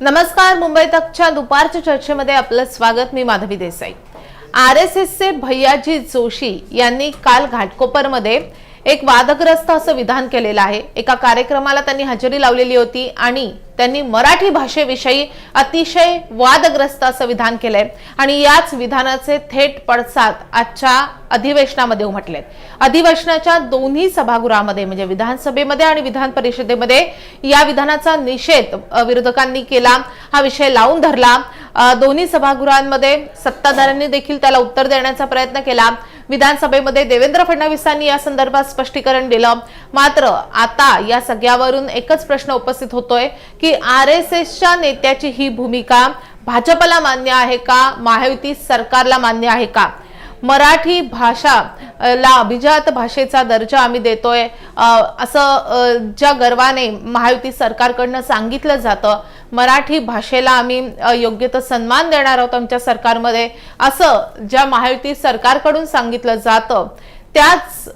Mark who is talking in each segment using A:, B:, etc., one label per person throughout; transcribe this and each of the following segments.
A: नमस्कार मुंबई तकच्या दुपारच्या चर्चेमध्ये आपलं स्वागत मी माधवी देसाई. आर एस एसचे भैयाजी जोशी यांनी काल घाटकोपरमध्ये एक वादग्रस्त असं विधान केलेलं आहे. एका कार्यक्रमाला त्यांनी हजेरी लावलेली होती आणि त्यांनी मराठी भाषेविषयी अतिशय वादग्रस्त असं विधान केलंय. आणि याच विधानाचे थेट पडसाद आजच्या अधिवेशनामध्ये उमटलेत. अधिवेशनाच्या दोन्ही सभागृहामध्ये म्हणजे विधानसभेमध्ये आणि विधान परिषदेमध्ये या विधानाचा निषेध विरोधकांनी केला. हा विषय लावून धरला. दोन्ही सभागृहांमध्ये सत्ताधाऱ्यांनी देखील त्याला उत्तर देण्याचा प्रयत्न केला. विधानसभेमध्ये देवेंद्र फडणवीसांनी या संदर्भात स्पष्टीकरण दिलं. मात्र आता या सगळ्यावरून एकच प्रश्न उपस्थित होतोय की आर एस एसच्या नेत्याची ही भूमिका भाजपला मान्य आहे का? महायुती सरकारला मान्य आहे का? मराठी भाषा ला अभिजात भाषेचा दर्जा आम्ही देतोय. असं ज्या गर्वाने महायुती सरकारकडनं सांगितलं जातं मराठी भाषेला आम्ही योग्य तो सन्मान देणार आहोत आमच्या सरकारमध्ये असं ज्या महायुती सरकारकडून सांगितलं जातं त्याच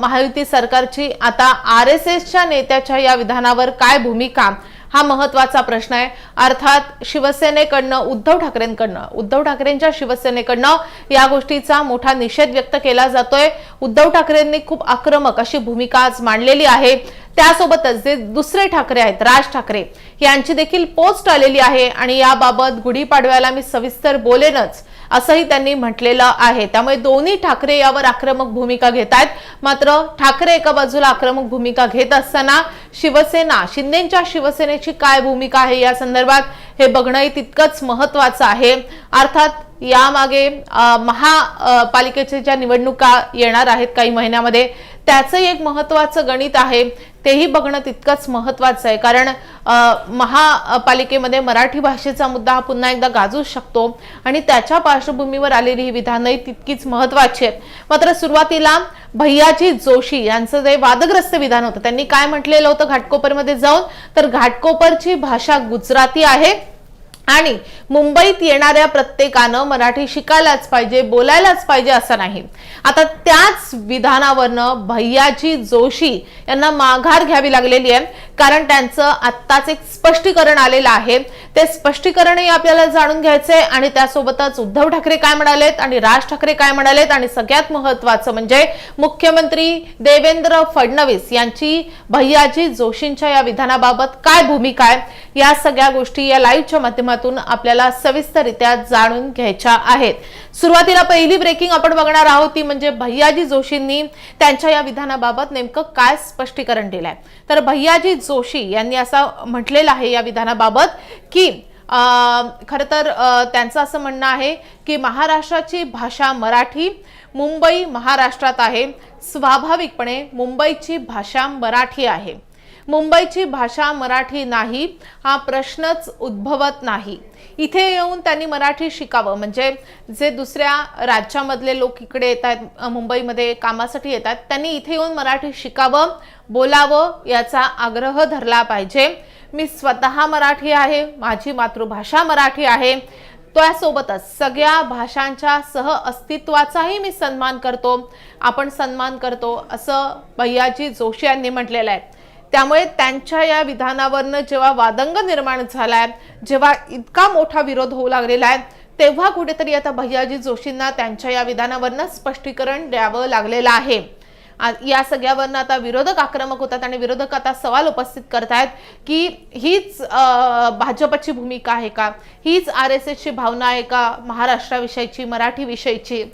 A: महायुती सरकारची आता आर एस एसच्या नेत्याच्या या विधानावर काय भूमिका? हा महत्त्वाचा प्रश्न आहे. अर्थात शिवसेनेकडनं उद्धव ठाकरेंकडनं उद्धव ठाकरेंच्या शिवसेनेकडनं या गोष्टीचा मोठा निषेध व्यक्त केला जातोय. उद्धव ठाकरेंनी खूप आक्रमक अशी भूमिका आज मांडलेली आहे. त्यासोबतच जे दुसरे ठाकरे आहेत राज ठाकरे यांची देखील पोस्ट आलेली आहे. आणि याबाबत गुढीपाडव्याला मी सविस्तर बोलेनच. असंही त्यांनी म्हटलेलं आहे. त्यामुळे दोन्ही ठाकरे यावर आक्रमक भूमिका घेत आहेत मात्र ठाकरे एका बाजूला आक्रमक भूमिका घेत असताना शिवसेना शिंदेच्या शिवसेनेची काय भूमिका आहे या संदर्भात हे बघणंही तितकंच महत्वाचं आहे. अर्थात यामागे महापालिकेच्या ज्या निवडणुका येणार आहेत काही महिन्यामध्ये त्याचंही एक महत्वाचं गणित आहे. तेही बघणं तितकंच महत्वाचं आहे. कारण महापालिकेमध्ये मराठी भाषेचा मुद्दा हा पुन्हा एकदा गाजू शकतो आणि त्याच्या पार्श्वभूमीवर आलेली ही विधानही तितकीच महत्वाची आहेत मात्र सुरुवातीला भैयाजी जोशी यांचं जे वादग्रस्त विधान होतं त्यांनी काय म्हटलेलं होतं? घाटकोपरमध्ये जाऊन? तर घाटकोपरची भाषा गुजराती आहे. आणि मुंबईत येणाऱ्या प्रत्येकानं मराठी शिकायलाच पाहिजे बोलायलाच पाहिजे असं नाही. आता त्याच विधानावरनं भैयाजी जोशी यांना माघार घ्यावी लागलेली आहे. कारण त्यांचं आत्ताच एक स्पष्टीकरण आलेलं आहे. ते स्पष्टीकरणही आपल्याला जाणून घ्यायचंय आणि त्यासोबतच उद्धव ठाकरे काय म्हणालेत आणि राज ठाकरे काय म्हणालेत आणि सगळ्यात महत्वाचं म्हणजे मुख्यमंत्री देवेंद्र फडणवीस यांची भैयाजी जोशींच्या या विधानाबाबत काय भूमिका आहे? या सगळ्या गोष्टी या लाईव्हच्या माध्यमातून आपल्याला सविस्तरित्या जाणून घ्यायच्या आहेत. सुरुवातीला पहिली ब्रेकिंग आपण बघणार आहोत ती म्हणजे भैयाजी जोशींनी त्यांच्या या विधानाबाबत नेमकं काय स्पष्टीकरण दिलंय. तर भैयाजी जोशी यांनी असं म्हटलेलं आहे या विधानाबाबत की खरं तर त्यांचं असं म्हणणं आहे की महाराष्ट्राची भाषा मराठी मुंबई महाराष्ट्रात आहे. स्वाभाविकपणे मुंबईची भाषा मराठी आहे. मुंबईची भाषा मराठी नाही हा प्रश्नच उद्भवत नाही. इथे येऊन त्यांनी मराठी शिकावं. म्हणजे जे दुसऱ्या राज्यामधले लोक इकडे येत आहेत मुंबईमध्ये कामासाठी येतात त्यांनी इथे येऊन मराठी शिकावं बोलावं याचा आग्रह धरला पाहिजे. मी स्वतः मराठी आहे माझी मातृभाषा मराठी आहे. त्यासोबतच सगळ्या भाषांच्या सह अस्तित्वाचाही मी सन्मान करतो. आपण सन्मान करतो असं भैयाजी जोशी यांनी म्हटलेलं आहे. त्यामुळे त्यांच्या या विधानावरनं जेव्हा वादंग निर्माण झालाय जेव्हा इतका मोठा विरोध होऊ लागलेला आहे तेव्हा कुठेतरी आता भैयाजी जोशींना त्यांच्या या विधानावरनं स्पष्टीकरण द्यावं लागलेलं आहे. या सगळ्यावरनं आता विरोधक आक्रमक होतात आणि विरोधक आता सवाल उपस्थित करतायत की हीच भाजपची भूमिका आहे का? हीच आर एस एसची भावना आहे का? महाराष्ट्राविषयीची मराठी विषयीची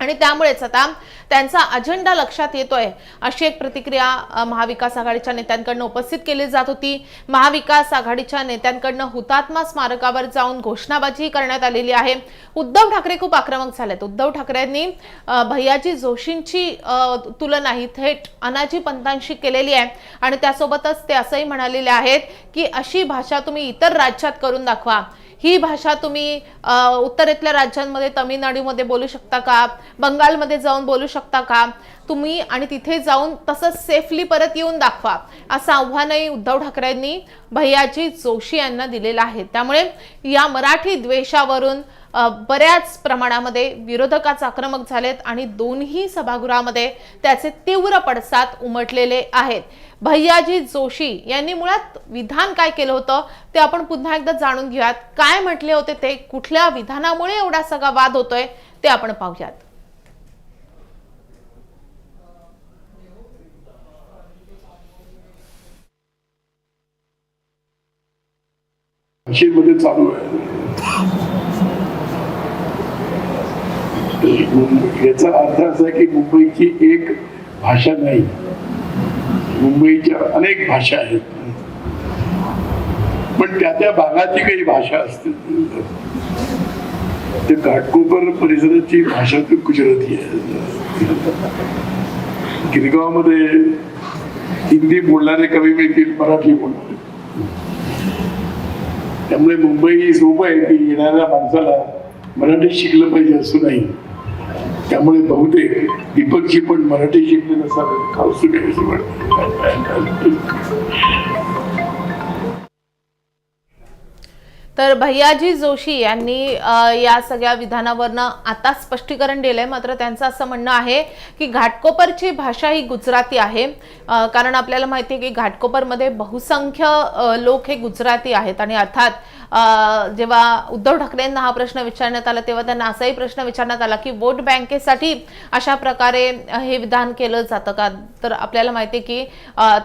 A: आणि त्यामुळेच आता त्यांचा अजेंडा लक्षात येतोय. अशी एक प्रतिक्रिया महाविकास आघाडीच्या नेत्यांकडनं उपस्थित केली जात होती. महाविकास आघाडीच्या नेत्यांकडनं हुतात्मा स्मारकावर जाऊन घोषणाबाजी करण्यात आलेली आहे. उद्धव ठाकरे खूप आक्रमक झालेत. उद्धव ठाकरेंनी भैयाजी जोशींची तुलना ही थेट अनाजी पंतांशी केलेली आहे. आणि त्यासोबतच ते असंही म्हणालेले आहेत की अशी भाषा तुम्ही इतर राज्यात करून दाखवा. ही भाषा तुम्ही उत्तरेतल्या राज्यांमध्ये तमिळनाडूमध्ये बोलू शकता का? बंगालमध्ये जाऊन बोलू शकता का? तुम्ही आणि तिथे जाऊन तसं सेफली परत येऊन दाखवा. असं आव्हानही उद्धव ठाकरेंनी भैयाजी जोशी यांना दिलेलं आहे. त्यामुळे या मराठी द्वेषावरून बऱ्याच प्रमाणामध्ये विरोधकाच आक्रमक झालेत आणि दोन्ही सभागृहामध्ये त्याचे तीव्र पडसाद उमटलेले आहेत. भैयाजी जोशी यांनी मुळात विधान काय केलं होतं ते आपण पुन्हा एकदा जाणून घेऊयात. काय म्हटले होते ते कुठल्या विधानामुळे एवढा सगळा वाद होतोय ते आपण पाहूयात.
B: मध्ये चालू आहे. याचा अर्थ असा की मुंबईची एक भाषा नाही. मुंबईच्या अनेक भाषा आहेत. पण त्या त्या भागाची काही भाषा असते ते घाटकोपर परिसराची भाषा तर गुजराती आहे. गिरगावमध्ये हिंदी बोलणारे कवी मिळतील मराठी बोलणारे. त्यामुळे मुंबई सोपं आहे की येणाऱ्या माणसाला मराठी शिकलं पाहिजे असं नाही. त्यामुळे बहुतेक दीपकजी पण मराठी शिकले नसावे
A: तर भैयाजी जोशी यांनी या सगळ्या विधानावरनं आता स्पष्टीकरण दिलंय. मात्र त्यांचं असं म्हणणं आहे की घाटकोपरची भाषा ही गुजराती आहे. कारण आपल्याला माहिती आहे की घाटकोपरमध्ये बहुसंख्य लोक हे गुजराती आहेत. आणि अर्थात जेव्हा उद्धव ठाकरेंना हा प्रश्न विचारण्यात आला तेव्हा त्यांना असाही प्रश्न विचारण्यात आला की वोट बँकेसाठी अशा प्रकारे हे विधान केलं जातं का? तर आपल्याला माहिती आहे की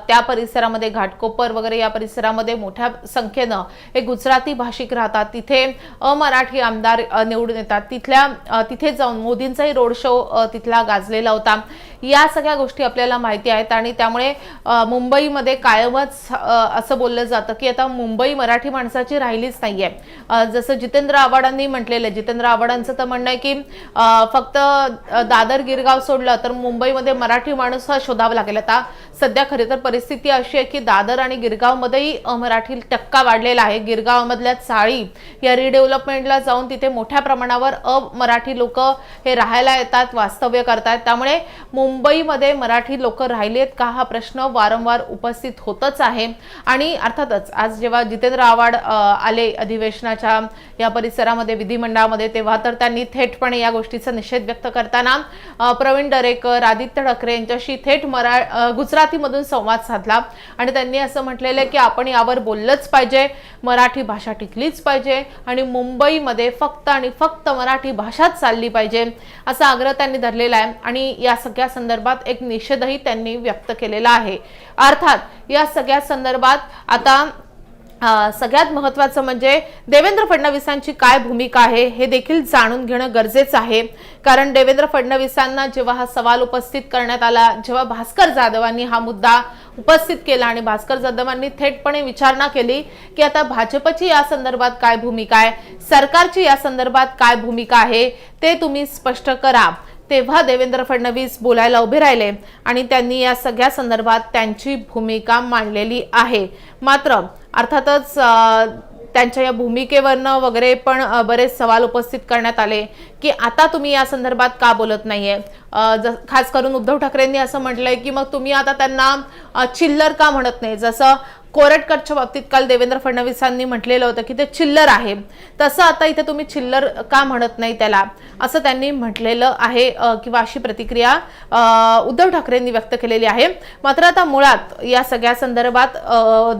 A: त्या परिसरामध्ये घाटकोपर वगैरे या परिसरामध्ये मोठ्या संख्येनं हे गुजराती भाषिक राहतात. तिथे अमराठी आमदार निवडून येतात. तिथल्या तिथे जाऊन मोदींचाही रोड शो तिथला गाजलेला होता. या सगळ्या गोष्टी आपल्याला माहिती आहेत आणि त्यामुळे मुंबईमध्ये कायमच असं बोललं जातं की आता मुंबई मराठी माणसाची राहिलीच नाही आहे जसं जितेंद्र आव्हाडांनी म्हटलेलं आहे. जितेंद्र आव्हाडांचं तर म्हणणं आहे की फक्त दादर गिरगाव सोडलं तर मुंबईमध्ये मराठी माणूस हा शोधावा लागेल. आता सध्या खरे तर परिस्थिती अशी आहे की दादर आणि गिरगावमध्येही मराठी टक्का वाढलेला आहे. गिरगावमधल्या चाळी या रिडेव्हलपमेंटला जाऊन तिथे मोठ्या प्रमाणावर अमराठी लोक हे राहायला येतात वास्तव्य करतात. त्यामुळे मुंबईमध्ये मराठी लोक राहिलेत का हा प्रश्न वारंवार उपस्थित होतच आहे. आणि अर्थातच आज जेव्हा जितेंद्र आव्हाड आले अधिवेशनाच्या या परिसरामध्ये विधिमंडळामध्ये तेव्हा तर त्यांनी थेटपणे या गोष्टीचा निषेध व्यक्त करताना प्रवीण दरेकर आदित्य ठाकरे यांच्याशी थेट मरा गुजरातीमधून संवाद साधला. आणि त्यांनी असं म्हटलेलं आहे की आपण यावर बोललंच पाहिजे मराठी भाषा टिकलीच पाहिजे आणि मुंबईमध्ये फक्त आणि फक्त मराठी भाषाच चालली पाहिजे असा आग्रह त्यांनी धरलेला आहे. आणि या सगळ्या संदर्भात एक निषेधही त्यांनी व्यक्त केलेला आहे. अर्थात या सगळ्या संदर्भात आता सगळ्यात महत्वाचं म्हणजे देवेंद्र फडणवीसांची काय भूमिका आहे हे देखील जाणून घेणं गरजेचं आहे. कारण देवेंद्र फडणवीसांना जेव्हा हा सवाल उपस्थित करण्यात आला जेव्हा भास्कर जाधवांनी हा मुद्दा उपस्थित केला आणि भास्कर जाधवांनी थेटपणे विचारणा केली की आता भाजपची या संदर्भात काय भूमिका आहे सरकारची या संदर्भात काय भूमिका आहे ते तुम्ही स्पष्ट करा. तेव्हा देवेंद्र फडणवीस बोलायला उभे राहिले आणि त्यांनी या सगळ्या संदर्भात त्यांची भूमिका मांडलेली आहे. मात्र अर्थातच त्यांच्या या भूमिकेवरनं वगैरे पण बरेच सवाल उपस्थित करण्यात आले की आता तुम्ही या संदर्भात का बोलत नाही आहे खास करून उद्धव ठाकरेंनी असं म्हटलंय की मग तुम्ही आता त्यांना चिल्लर का म्हणत नाही? जसं कोरटकरच्या बाबतीत काल देवेंद्र फडणवीसांनी म्हटलेलं होतं की ते चिल्लर आहे. तसं आता इथे तुम्ही चिल्लर का म्हणत नाही त्याला? असं त्यांनी म्हटलेलं आहे किंवा अशी प्रतिक्रिया उद्धव ठाकरेंनी व्यक्त केलेली आहे. मात्र आता मुळात या सगळ्या संदर्भात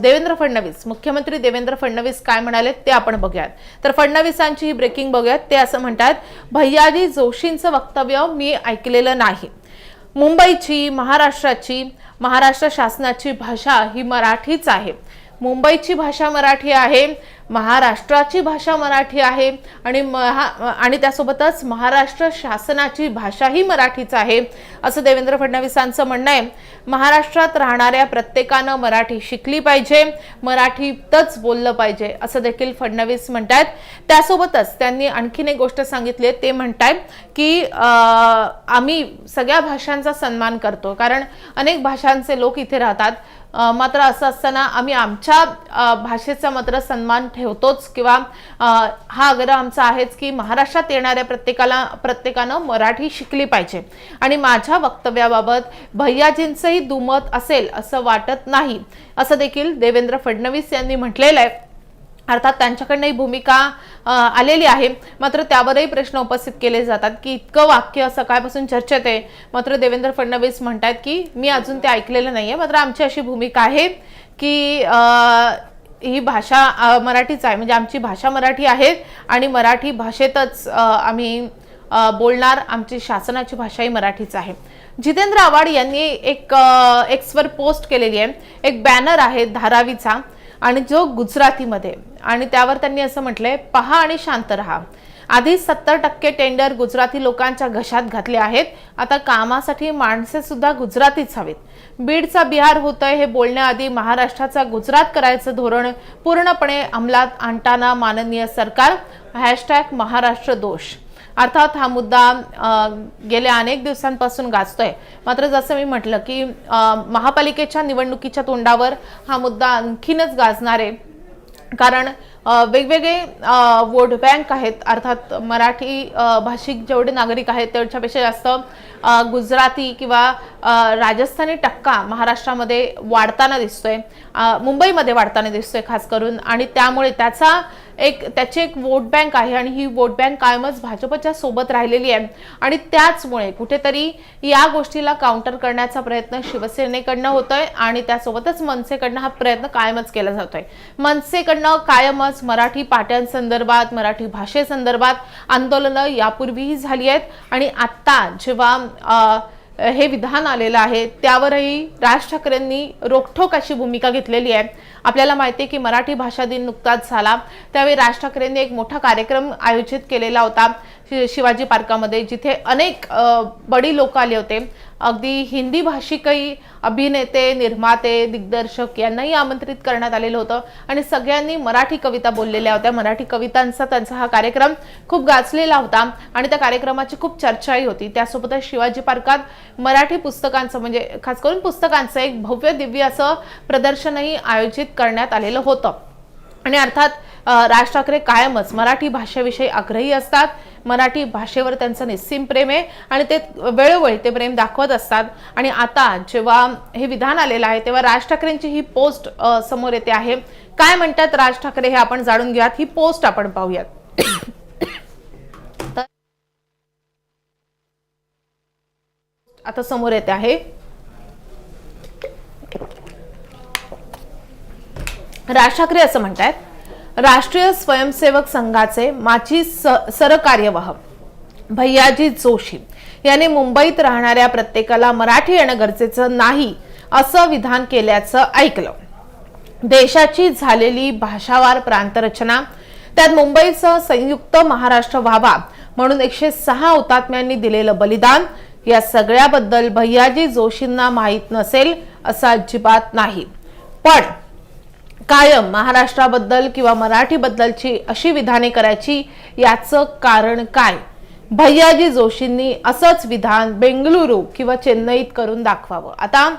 A: देवेंद्र फडणवीस मुख्यमंत्री देवेंद्र फडणवीस काय म्हणाले ते आपण बघूयात. तर फडणवीसांची ही ब्रेकिंग बघूयात. ते असं म्हणतात भैयाजी जोशींचं वक्तव्य मी ऐकलेलं नाही. मुंबईची महाराष्ट्राची महाराष्ट्र शासनाची भाषा ही मराठीच आहे. मुंबईची भाषा मराठी आहे. महाराष्ट्राची भाषा मराठी आहे आणि महा आणि त्यासोबतच महाराष्ट्र शासनाची भाषाही मराठीच आहे असं देवेंद्र फडणवीसांचं म्हणणं आहे. महाराष्ट्रात राहणाऱ्या प्रत्येकानं मराठी शिकली पाहिजे मराठीतच बोललं पाहिजे असं देखील फडणवीस म्हणतायत. त्यासोबतच त्यांनी आणखीन एक गोष्ट सांगितली आहे, ते म्हणतायत की आम्ही सगळ्या भाषांचा सन्मान करतो कारण अनेक भाषांचे लोक इथे राहतात. मात्र असं असताना आम्ही आमच्या भाषेचा मात्र सन्मान ठेवतोच किंवा हा आग्रह आमचा आहेच की महाराष्ट्रात येणाऱ्या प्रत्येकाला प्रत्येकानं मराठी शिकली पाहिजे. आणि माझ्या वक्तव्याबाबत भैयाजींचंही दुमत असेल असं वाटत नाही असं देखील देवेंद्र फडणवीस यांनी म्हटलेलं आहे. अर्थात त्यांच्याकडनं ही भूमिका आलेली आहे. मात्र त्यावरही प्रश्न उपस्थित केले जातात की इतकं वाक्य सकाळपासून चर्चेत आहे. मात्र देवेंद्र फडणवीस म्हणतात की मी अजून ते ऐकलेलं नाही आहे मात्र आमची अशी भूमिका आहे की ही भाषा मराठीच आहे. म्हणजे आमची भाषा मराठी आहे आणि मराठी भाषेतच आम्ही बोलणार. आमची शासनाची भाषा ही मराठीच आहे. जितेंद्र आव्हाड यांनी एक एक्सवर पोस्ट केलेली आहे. एक बॅनर आहे धारावीचा आणि जो गुजरातीमध्ये. आणि त्यावर त्यांनी असं म्हटलंय पहा आणि शांत राहा. आधी सत्तर टक्के टेंडर गुजराती लोकांच्या घशात घातले आहेत. आता कामासाठी माणसे सुद्धा गुजरातीच हवेत. बीडचा बिहार होतंय हे बोलण्याआधी महाराष्ट्राचा गुजरात करायचं धोरण पूर्णपणे अंमलात आणताना माननीय सरकार. हॅशटॅग महाराष्ट्र दोष. अर्थात हा मुद्दा गेल्या अनेक दिवसांपासून गाजतोय. मात्र जसं मी म्हटलं की महापालिकेच्या निवडणुकीच्या तोंडावर हा मुद्दा आणखीनच गाजणार आहे. कारण वेगवेगळे वोट बँक आहेत अर्थात मराठी भाषिक जेवढे नागरिक आहेत त्याच्यापेक्षा जास्त गुजराती किंवा राजस्थानी टक्का महाराष्ट्रामध्ये वाढताना दिसतोय मुंबईमध्ये वाढताना दिसतोय खास करून. आणि त्यामुळे त्याचा एक त्याची एक वोट बँक आहे आणि ही वोट बँक कायमच भाजपच्या सोबत राहिलेली आहे. आणि त्याचमुळे कुठेतरी या गोष्टीला काउंटर करण्याचा प्रयत्न शिवसेनेकडनं होतोय आणि त्यासोबतच मनसेकडनं हा प्रयत्न कायमच केला जातोय. मनसेकडनं कायमच मराठी पाट्यांसंदर्भात मराठी भाषेसंदर्भात आंदोलनं यापूर्वीही झाली आहेत. आणि आत्ता जेव्हा हे विधान आलेलं आहे त्यावरही राज ठाकरेंनी रोखठोक अशी भूमिका घेतलेली आहे. आपल्याला माहिती आहे की मराठी भाषा दिन नुकताच झाला. त्यावेळी राज ठाकरेंनी एक मोठा कार्यक्रम आयोजित केलेला होता शि- शिवाजी पार्कामध्ये जिथे अनेक बडी लोक आले होते. अगदी हिंदी भाषिकही अभिनेते निर्माते दिग्दर्शक यांनाही आमंत्रित करण्यात आलेलं होतं. आणि सगळ्यांनी मराठी कविता बोललेल्या होत्या. मराठी कवितांचा त्यांचा हा कार्यक्रम खूप गाजलेला होता. आणि त्या कार्यक्रमाची खूप चर्चाही होती. त्यासोबतच शिवाजी पार्कात मराठी पुस्तकांचं म्हणजे खास करून पुस्तकांचं एक भव्य दिव्य असं प्रदर्शनही आयोजित करण्यात आलेलं होतं. आणि अर्थात राज ठाकरे कायमच मराठी भाषेविषयी आग्रही असतात. मराठी भाषेवर त्यांचं निस्सीम प्रेम आहे आणि ते वेळोवेळी ते प्रेम दाखवत असतात. आणि आता जेव्हा हे विधान आलेलं आहे तेव्हा राज ठाकरेंची ही पोस्ट समोर येते आहे. काय म्हणतात राज ठाकरे हे आपण जाणून घेऊयात. ही पोस्ट आपण पाहूयात. आता समोर येते आहे. राज ठाकरे असं म्हणतायत राष्ट्रीय स्वयंसेवक संघाचे माजी स- सरकार्यवाह भैयाजी जोशी यांनी मुंबईत राहणाऱ्या प्रत्येकाला मराठी येणं गरजेचं नाही असं विधान केल्याचं ऐकलं. देशाची झालेली भाषावार प्रांतरचना त्यात मुंबईसह संयुक्त महाराष्ट्र व्हावा म्हणून एकशे सहा हुतात्म्यांनी दिलेलं बलिदान या सगळ्याबद्दल भैयाजी जोशींना माहीत नसेल असं अजिबात नाही. पण कायम महाराष्ट्राबद्दल किंवा मराठीबद्दलची अशी विधाने करायची याचं कारण काय? भैयाजी जोशींनी असंच विधान बेंगलुरू किंवा चेन्नईत करून दाखवावं. आता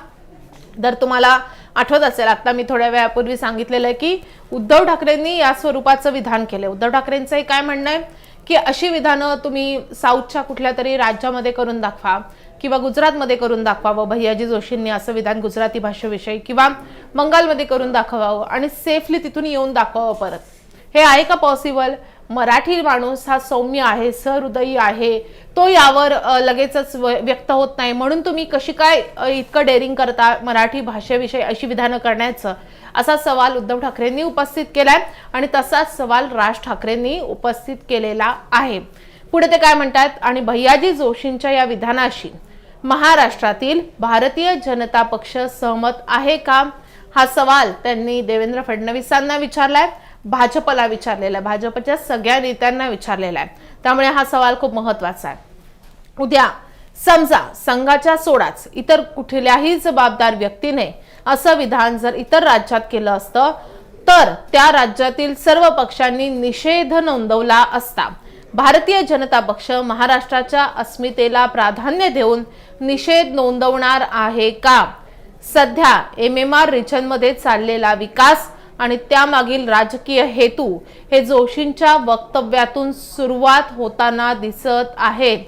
A: जर तुम्हाला आठवत असेल आता मी थोड्या वेळापूर्वी सांगितलेलं आहे की उद्धव ठाकरेंनी या स्वरूपाचं विधान केलं. उद्धव ठाकरेंचं हे काय म्हणणं आहे? की अशी विधानं तुम्ही साऊथच्या कुठल्या तरी राज्यामध्ये करून दाखवा. किंवा गुजरातमध्ये करून दाखवावं भैयाजी जोशींनी असं विधान गुजराती भाषेविषयी किंवा बंगालमध्ये करून दाखवावं आणि सेफली तिथून येऊन दाखवावं परत. हे आहे का पॉसिबल मराठी माणूस हा सौम्य आहे सहृदयी आहे. तो यावर लगेचच व्यक्त होत नाही. म्हणून तुम्ही कशी काय इतकं डेअरिंग करता मराठी भाषेविषयी अशी विधानं करण्याचं? असा सवाल उद्धव ठाकरेंनी उपस्थित केलाय आणि तसाच सवाल राज ठाकरेंनी उपस्थित केलेला आहे. पुढे ते काय म्हणतात? आणि भैयाजी जोशींच्या या विधानाशी महाराष्ट्रातील भारतीय जनता पक्ष सहमत आहे का? हा सवाल त्यांनी देवेंद्र फडणवीसांना विचारलाय भाजपला विचारलेला आहे भाजपच्या सगळ्या नेत्यांना विचारलेला आहे त्यामुळे हा सवाल खूप महत्त्वाचा आहे. उद्या समजा संघाच्या सोडाच इतर कुठल्याही जबाबदार व्यक्तीने असं विधान जर इतर राज्यात केलं असतं तर त्या राज्यातील सर्व पक्षांनी निषेध नोंदवला असता. भारतीय जनता पक्ष महाराष्ट्राच्या अस्मितेला प्राधान्य देऊन निषेध नोंदवणार आहे का? सध्या एम एम आर रिजनमध्ये चाललेला विकास आणि त्यामागील राजकीय हेतू हे जोशींच्या वक्तव्यातून सुरुवात होताना दिसत आहेत.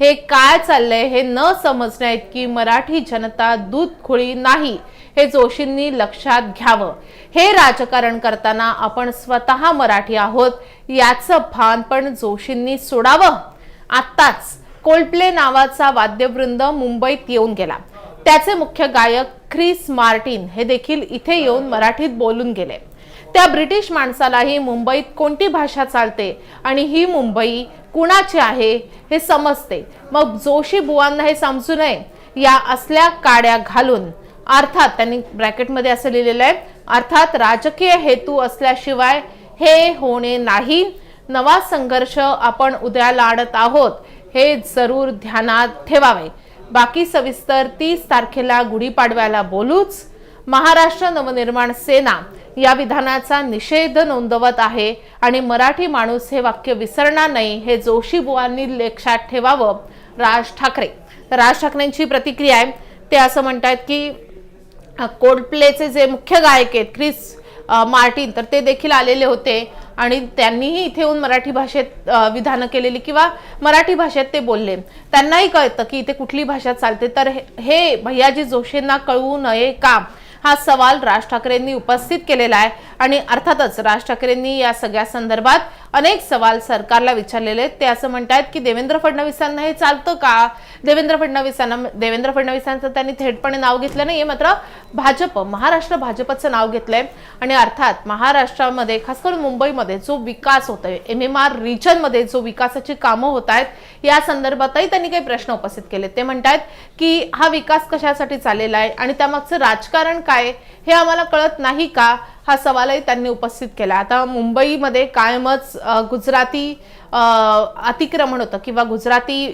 A: हे काय चाललंय हे न समजण्या इतकी मराठी जनता दूध खुळी नाही हे जोशींनी लक्षात घ्यावं. हे राजकारण करताना आपण स्वतः मराठी आहोत याचं भान पण जोशींनी सोडावं. आत्ताच कोल्डप्ले नावाचा वाद्यवृंद मुंबईत येऊन गेला. त्याचे मुख्य गायक ख्रिस मार्टिन हे देखील इथे येऊन मराठीत बोलून गेले. त्या ब्रिटिश माणसालाही मुंबईत कोणती भाषा चालते आणि ही मुंबई कुणाची आहे हे समजते. मग जोशी बुवांना हे समजू नये. या असल्या काड्या घालून. अर्थात त्यांनी ब्रॅकेटमध्ये असं लिहिलेलं आहे अर्थात राजकीय हेतू असल्याशिवाय हे होणे नाही. नवा संघर्ष आपण उद्या लाडत आहोत. हे जरूर ध्यानात ठेवावे. बाकी सविस्तर तीस तारखेला गुढीपाडव्याला बोलूच महाराष्ट्र नवनिर्माण सेना या विधानाचा निषेध नोंदवत आहे आणि मराठी माणूस हे वाक्य विसरणार नाही हे जोशी बुवांनी लक्षात ठेवावं राज ठाकरे. तर राज ठाकरेंची प्रतिक्रिया आहे. ते असं म्हणतात की कोल्डप्लेचे जे मुख्य गायक आहेत क्रिस मार्टिन तर ते देखील आलेले होते. आणि त्यांनीही इथे येऊन मराठी भाषेत विधानं केलेली किंवा मराठी भाषेत ते बोलले. त्यांनाही कळतं की इथे कुठली भाषा चालते. तर हे- हे भैयाजी जोशींना कळवू नये का? हा सवाल राज ठाकरेंनी उपस्थित केलेला आहे. आणि अर्थातच राज ठाकरेंनी या सगळ्या संदर्भात अनेक सवाल सरकारला विचारलेले आहेत. ते असं म्हणतायत की देवेंद्र फडणवीसांना हे चालतं का? देवेंद्र फडणवीसांना देवेंद्र फडणवीसांचं त्यांनी थेटपणे नाव घेतलं नाही. मात्र भाजप महाराष्ट्र भाजपचं नाव घेतलंय. आणि अर्थात महाराष्ट्रामध्ये खास करून मुंबईमध्ये जो विकास होतोय एम एम आर रिजनमध्ये जो विकासाची कामं होत आहेत या संदर्भातही त्यांनी काही प्रश्न उपस्थित केले ते म्हणतात की हा विकास कशासाठी चाललेला आहे? आणि त्यामागचं राजकारण काय हे आम्हाला कळत नाही का? हा सवालही त्यांनी उपस्थित केला. आता मुंबईमध्ये कायमच गुजराती अतिक्रमण होतं किंवा गुजराती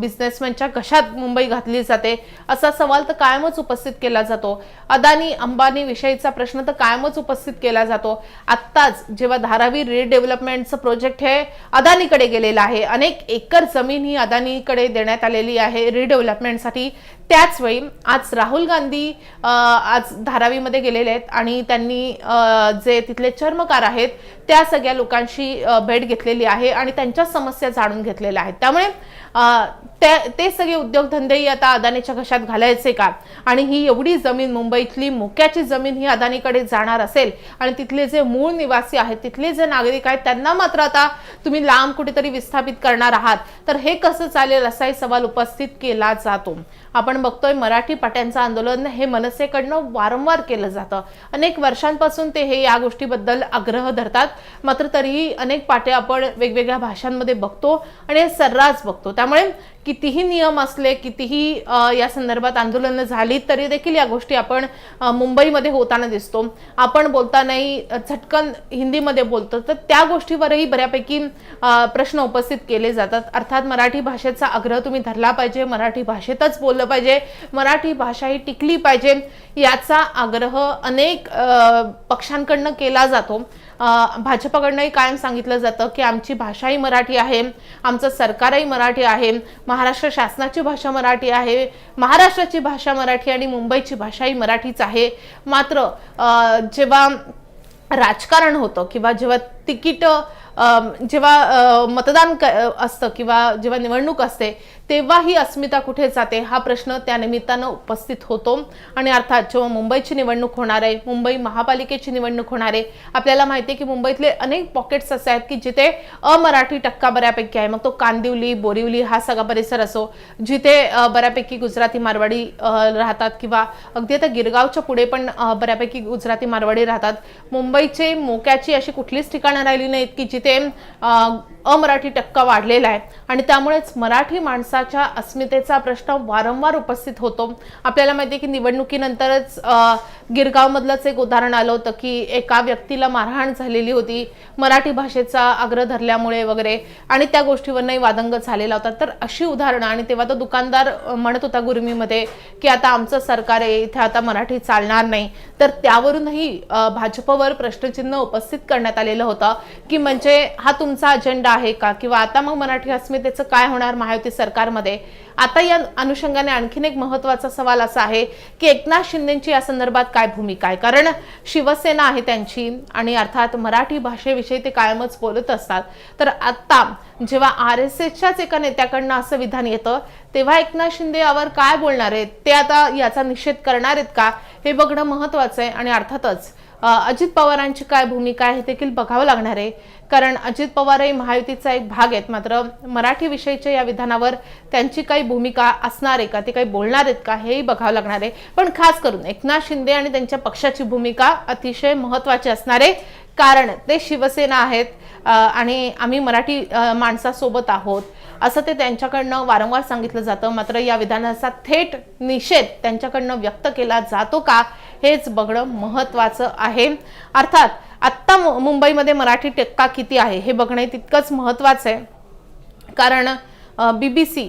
A: बिझनेसमॅनच्या कशात मुंबई घातली जाते असा सवाल तर कायमच उपस्थित केला जातो. अदानी अंबानी विषयीचा प्रश्न तर कायमच उपस्थित केला जातो. आत्ताच जेव्हा धारावी रिडेव्हलपमेंटचं प्रोजेक्ट हे अदानीकडे गेलेलं आहे अनेक एकर जमीन ही अदानीकडे देण्यात आलेली आहे. रिडेव्हलपमेंटसाठी त्याचवेळी आज राहुल गांधी आज धारावीमध्ये गेलेले आहेत आणि त्यांनी जे तिथले चर्मकार आहेत त्या सगळ्या लोकांशी भेट घेतलेली आहे आणि त्यांच्या समस्या जाणून घेतलेल्या आहेत. त्यामुळे ते ते सगळे उद्योगधंदेही आता अदानीच्या घशात घालायचे का? आणि ही एवढी जमीन मुंबईतली मोक्याची जमीन ही अदानीकडे जाणार असेल आणि तिथले जे मूळ निवासी आहेत तिथले जे नागरिक आहेत त्यांना मात्र आता तुम्ही लांब कुठेतरी विस्थापित करणार आहात. तर हे कसं चालेल असाही सवाल उपस्थित केला जातो. आपण बघतोय मराठी पाट्यांचं आंदोलन हे मनसेकडनं वारंवार केलं जातं. अनेक वर्षांपासून ते हे या गोष्टीबद्दल आग्रह धरतात. मात्र तरीही अनेक पाट्या आपण वेगवेगळ्या भाषांमध्ये बघतो आणि सर्रास बघतो. त्यामुळे कितीही नियम असले कितीही या संदर्भात आंदोलनं झाली तरी देखील या गोष्टी आपण मुंबईमध्ये होताना दिसतो. आपण बोलतानाही झटकन हिंदीमध्ये बोलतो. तर त्या गोष्टीवरही बऱ्यापैकी प्रश्न उपस्थित केले जातात. अर्थात मराठी भाषेचा आग्रह तुम्ही धरला पाहिजे मराठी भाषेतच बोललं पाहिजे मराठी भाषा ही टिकली पाहिजे याचा आग्रह अनेक पक्षांकडनं केला जातो. भाजपकडनंही कायम सांगितलं जातं की आमची भाषाही मराठी आहे आमचं सरकारही मराठी आहे महाराष्ट्र शासनाची भाषा मराठी आहे महाराष्ट्राची भाषा मराठी आणि मुंबईची भाषाही मराठीच आहे. मात्र जेव्हा राजकारण होतं किंवा जेव्हा तिकीट जेव्हा मतदान क- असतं किंवा जेव्हा निवडणूक असते तेव्हा ही अस्मिता कुठे जाते हा प्रश्न त्या निमित्तानं उपस्थित होतो. आणि अर्थात जेव्हा मुंबईची निवडणूक होणार आहे मुंबई महापालिकेची निवडणूक होणार आहे आपल्याला माहिती आहे की मुंबईतले अनेक पॉकेट्स असे आहेत की जिथे अमराठी टक्का बऱ्यापैकी आहे. मग तो कांदिवली बोरिवली हा सगळा परिसर असो जिथे बऱ्यापैकी गुजराती मारवाडी राहतात किंवा अगदी आता गिरगावच्या पुढे पण बऱ्यापैकी गुजराती मारवाडी राहतात. मुंबईचे मोक्याची अशी कुठलीच ठिकाणं राहिली नाहीत की जिथे अमराठी टक्का वाढलेला आहे. आणि त्यामुळेच मराठी माणसाच्या अस्मितेचा प्रश्न वारंवार उपस्थित होतो. आपल्याला माहिती आहे की निवडणुकीनंतरच गिरगावमधलंच एक उदाहरण आलं होतं की एका व्यक्तीला मारहाण झालेली होती. मराठी भाषेचा आग्रह धरल्यामुळे वगैरे आणि त्या गोष्टीवरनंही वादंग झालेला होता. तर अशी उदाहरणं आणि तेव्हा तो दुकानदार म्हणत होता गुरमीमध्ये की आता आमचं सरकार आहे इथे आता मराठी चालणार नाही. तर त्यावरूनही भाजपवर प्रश्नचिन्ह उपस्थित करण्यात आलेलं होतं की म्हणजे हा तुमचा अजेंडा आहे का? किंवा आता मग मराठी अस्मितेचं काय होणार महायुती सरकारमध्ये? आता या अनुषंगाने आणखीन एक महत्त्वाचा सवाल असा आहे की एकनाथ शिंदेची या संदर्भात काय भूमिका आहे? कारण शिवसेना आहे त्यांची आणि अर्थात मराठी भाषेविषयी ते कायमच बोलत असतात. तर आता जेव्हा आर एस एसच्याच एका नेत्याकडनं असं विधान येतं तेव्हा एकनाथ शिंदे यावर काय बोलणार आहेत? ते आता याचा निषेध करणार आहेत का? हे बघणं महत्वाचं आहे आणि अर्थातच अजित पवारांची काय भूमिका आहे हे देखील बघावं लागणार आहे. कारण अजित पवारही महायुतीचा एक भाग आहेत. मात्र मराठी विषयीच्या या विधानावर त्यांची काही भूमिका असणार आहे का? ते काही बोलणार आहेत का? हेही बघावं लागणार आहे. पण खास करून एकनाथ शिंदे आणि त्यांच्या पक्षाची भूमिका अतिशय महत्वाची असणार आहे. कारण ते शिवसेना आहेत आणि आम्ही मराठी माणसासोबत आहोत. असं ते त्यांच्याकडनं वारंवार सांगितलं जातं. मात्र या विधानाचा थेट निषेध त्यांच्याकडनं व्यक्त केला जातो का? हेच बघणं महत्वाचं आहे. अर्थात आत्ता मु- मुंबईमध्ये मराठी टक्का किती आहे हे बघणे तितकंच महत्वाचं आहे. कारण बी बी सी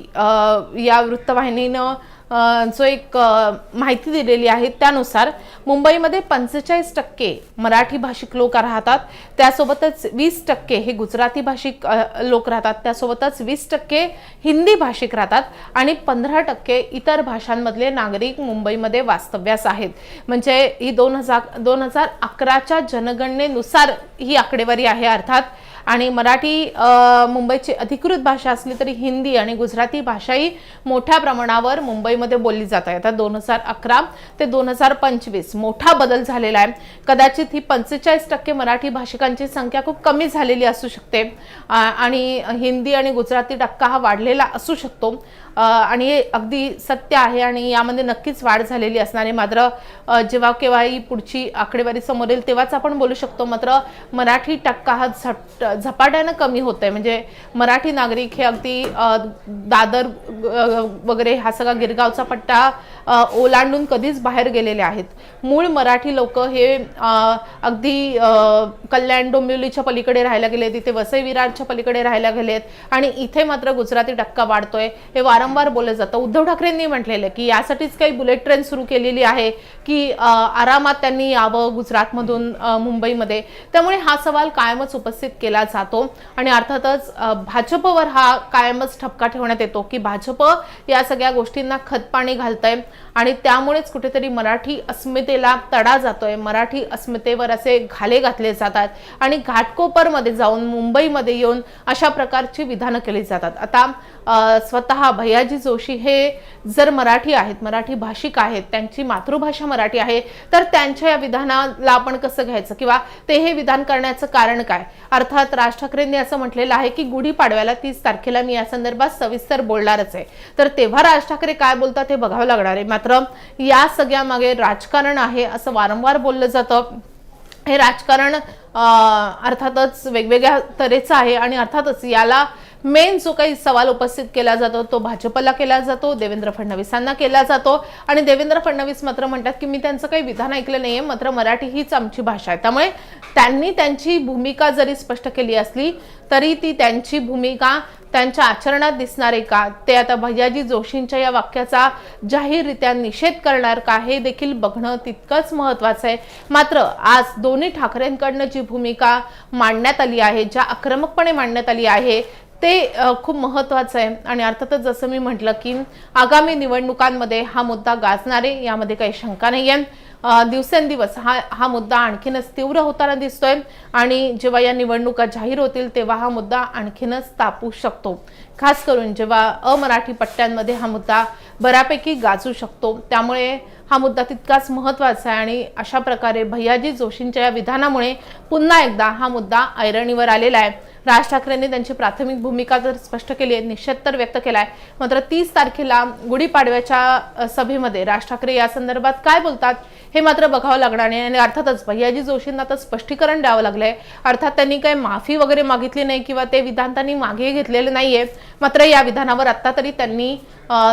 A: या वृत्तवाहिनीनं जो एक माहिती दिलेली आहे त्यानुसार मुंबईमध्ये पंचेचाळीस टक्के मराठी भाषिक लोक राहतात. त्यासोबतच वीस टक्के हे गुजराती भाषिक लोक राहतात. त्यासोबतच वीस टक्के हिंदी भाषिक राहतात आणि पंधरा टक्के इतर भाषांमधले नागरिक मुंबईमध्ये वास्तव्यास आहेत. म्हणजे ही दोन हजार दोन हजार अकराच्या जनगणनेनुसार ही आकडेवारी आहे अर्थात आणि मराठी मुंबईची अधिकृत भाषा असली तरी हिंदी आणि गुजराती भाषाही मोठ्या प्रमाणावर मुंबईमध्ये बोलली जात आहे आता दोन हजार अकरा ते दोन हजार पंचवीस मोठा बदल झालेला आहे. कदाचित ही पंचेचाळीस टक्के मराठी भाषिकांची संख्या खूप कमी झालेली असू शकते. आणि हिंदी आणि गुजराती टक्का हा वाढलेला असू शकतो. आणि हे अगदी सत्य आहे आणि यामध्ये नक्कीच वाढ झालेली असणार आहे. मात्र जेव्हा केव्हाही पुढची आकडेवारी समोर येईल तेव्हाच आपण बोलू शकतो. मात्र मराठी टक्का हा झट झपाट्यानं कमी होत आहे म्हणजे मराठी नागरिक हे अगदी दादर वगैरे हा सगळा गिरगावचा पट्टा ओलांडून कधीच बाहेर गेलेले आहेत. मूळ मराठी लोक हे अगदी कल्याण डोंबिवलीच्या पलीकडे राहायला गेले तिथे वसई विरारच्या पलीकडे राहायला गेलेत आणि इथे मात्र गुजराती टक्का वाढतोय. हे वारंवार बोललं जातं. उद्धव ठाकरेंनी म्हटलेलं की यासाठीच काही बुलेट ट्रेन सुरू केलेली आहे की आरामात त्यांनी यावं गुजरातमधून मुंबईमध्ये. त्यामुळे हा सवाल कायमच उपस्थित केला जातो आणि अर्थातच भाजपवर हा कायमच ठपका ठेवण्यात येतो की भाजप या सगळ्या गोष्टींना खतपाणी घालतंय. आणि त्यामुळेच कुठेतरी मराठी अस्मितेला तडा जातोय. मराठी अस्मितेवर असे घाले घातले जातात. आणि घाटकोपरमध्ये जाऊन मुंबईमध्ये येऊन अशा प्रकारची विधानं केली जातात. आता स्वतः भैयाजी जोशी हे जर मराठी आहेत मराठी भाषिक आहेत त्यांची मातृभाषा मराठी आहे तर त्यांच्या या विधानाला आपण कसं घ्यायचं? किंवा ते हे विधान करण्याचं कारण काय? अर्थात राज ठाकरेंनी असं म्हटलेलं आहे की गुढीपाडव्याला तीस तारखेला मी या संदर्भात सविस्तर बोलणारच आहे. तर तेव्हा राज ठाकरे काय बोलतात हे बघावं लागणार आहे. मात्र या सगळ्या मागे राजकारण आहे असं वारंवार बोललं जातं. हे राजकारण अर्थातच वेगवेगळ्या तऱ्हेचं आहे आणि अर्थातच याला मेन जो काही सवाल उपस्थित केला जातो तो भाजपला केला जातो देवेंद्र फडणवीसांना केला जातो. आणि देवेंद्र फडणवीस मात्र म्हणतात की मी त्यांचं काही विधान ऐकलं नाहीये मात्र मराठी हीच आमची भाषा आहे. त्यामुळे त्यांनी त्यांची भूमिका जरी स्पष्ट केली असली तरी ती त्यांची भूमिका त्यांच्या आचरणात दिसणार आहे का? ते आता भैयाजी जोशींच्या या वाक्याचा जाहीररित्या निषेध करणार का? हे देखील बघणं तितकंच महत्वाचं आहे. मात्र आज दोन्ही ठाकरेंकडनं जी भूमिका मांडण्यात आली आहे ज्या आक्रमकपणे मांडण्यात आली आहे ते खूप महत्वाचं आहे. आणि अर्थातच जसं मी म्हटलं की आगामी निवडणुकांमध्ये हा मुद्दा गाजणार आहे यामध्ये काही शंका नाही आहे दिवसेंदिवस हा हा मुद्दा आणखीनच तीव्र होताना दिसतोय आणि जेव्हा या निवडणुका जाहीर होतील तेव्हा हा मुद्दा आणखीनच तापू शकतो. खास करून जेव्हा अमराठी पट्ट्यांमध्ये हा मुद्दा बऱ्यापैकी गाजू शकतो त्यामुळे हा मुद्दा तितकाच महत्त्वाचा आहे आणि अशा प्रकारे भैयाजी जोशींच्या या विधानामुळे पुन्हा एकदा हा मुद्दा ऐरणीवर आलेला आहे. राज ठाकरेंनी त्यांची प्राथमिक भूमिका जर स्पष्ट केली आहे निषेध तर व्यक्त केलाय मात्र तीस तारखेला गुढीपाडव्याच्या सभेमध्ये राज ठाकरे या संदर्भात काय बोलतात हे मात्र बघावं लागणार नाही आणि अर्थातच भैयाजी जोशींना तर स्पष्टीकरण द्यावं लागलंय. अर्थात त्यांनी काही माफी वगैरे मागितली नाही किंवा ते विधान त्यांनी मागे घेतलेलं नाहीये. मात्र या विधानावर आता तरी त्यांनी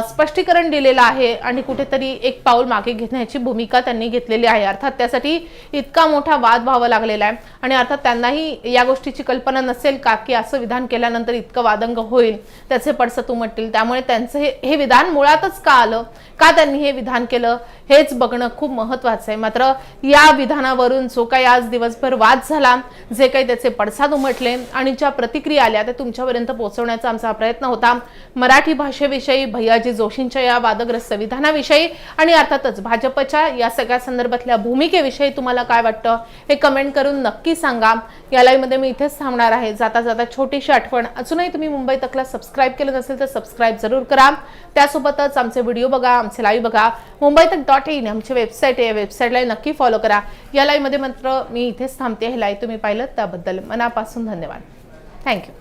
A: स्पष्टीकरण दिलेलं आहे आणि कुठेतरी एक पाऊल मागे घेण्याची भूमिका त्यांनी घेतलेली आहे. अर्थात त्यासाठी इतका मोठा वाद व्हावा लागलेला आहे. आणि अर्थात त्यांनाही या गोष्टीची कल्पना नसेल काकी असं विधान केल्यानंतर इतकं वादंग होईल त्याचे पडसत उमटतील त्यामुळे त्यांचं हे हे विधान मुळातच का आलं? का त्यांनी हे विधान केलं हेच बघणं खूप महत्वाचं आहे. मात्र या विधानावरून जो काही आज दिवसभर वाद झाला जे काही त्याचे पडसाद उमटले आणि ज्या प्रतिक्रिया आल्या त्या तुमच्यापर्यंत पोहोचवण्याचा आमचा प्रयत्न होता. मराठी भाषेविषयी भैयाजी जोशींच्या या वादग्रस्त विधानाविषयी आणि अर्थातच भाजपच्या या सगळ्या संदर्भातल्या भूमिकेविषयी तुम्हाला काय वाटतं हे कमेंट करून नक्की सांगा. या लाईव्ह मी इथेच थांबणार आहे. जाता जाता छोटीशी आठवण. अजूनही तुम्ही मुंबई तकला सबस्क्राईब केलं नसेल तर सबस्क्राईब जरूर करा. त्यासोबतच आमचे व्हिडिओ बघा आमचे लाईव्ह बघा. मुंबई तक डॉट इन आमची वेबसाईट आहे. वेबसाईटला नक्की फॉलो करा. या लाईव्हमध्ये मात्र मी इथेच थांबते. हे लाईव्ह तुम्ही पाहिलं त्याबद्दल मनापासून धन्यवाद. थँक्यू